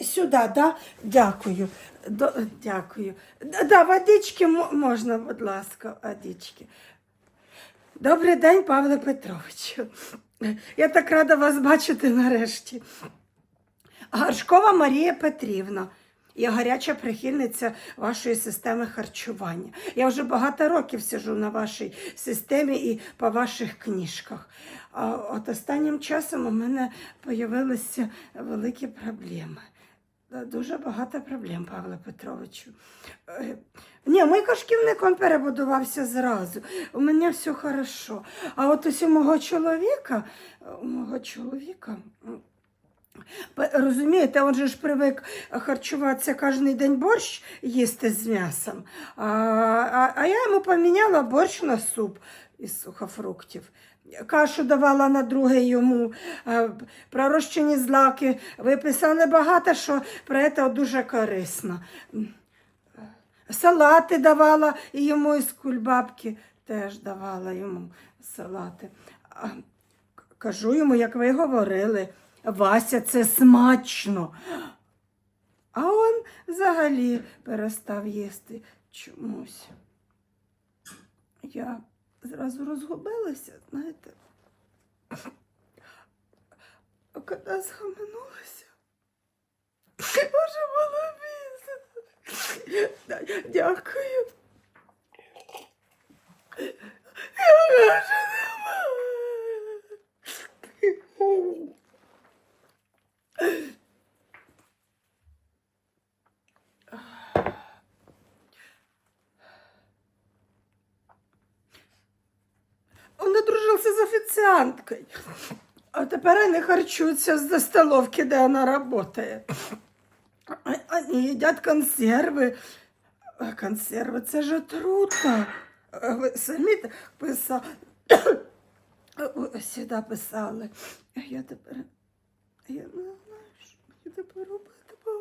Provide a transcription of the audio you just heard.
Сюди, да? Дякую. До, дякую. Да, водички можна, будь ласка, водички. Добрий день, Павле Петровичу. Я так рада вас бачити нарешті. Гаршкова Марія Петрівна. Я гаряча прихильниця вашої системи харчування. Я вже багато років сиджу на вашій системі і по ваших книжках. А от останнім часом у мене з'явилися великі проблеми. Е, Дуже багато проблем, Павле Петровичу. Е, Ні, мій кошківник він перебудувався зразу. У мене все хорошо. А от ось у мого чоловіка, у мого чоловіка. Розумієте, він же ж привик харчуватися кожен день борщ їсти з м'ясом. А, а, а я йому поміняла борщ на суп із сухофруктів. Кашу давала на друге йому, е, пророщені злаки. Ви писали багато, що про це дуже корисно. Салати давала йому із кульбабки теж давала йому салати. Кажу йому, як ви говорили, Вася, це смачно. А он взагалі перестав їсти чомусь. Я зразу розгубилася, знаєте. А коли схаменулася, вже було пізно. Дякую. Я з офіціанткою. А тепер вони харчуються з столовки, де вона працює. Вони їдять консерви. А консерви це ж отрута. А Ви самі так писали. Ви Сюди писали. Я тепер. Я не знаю, що мені тепер робити, Павло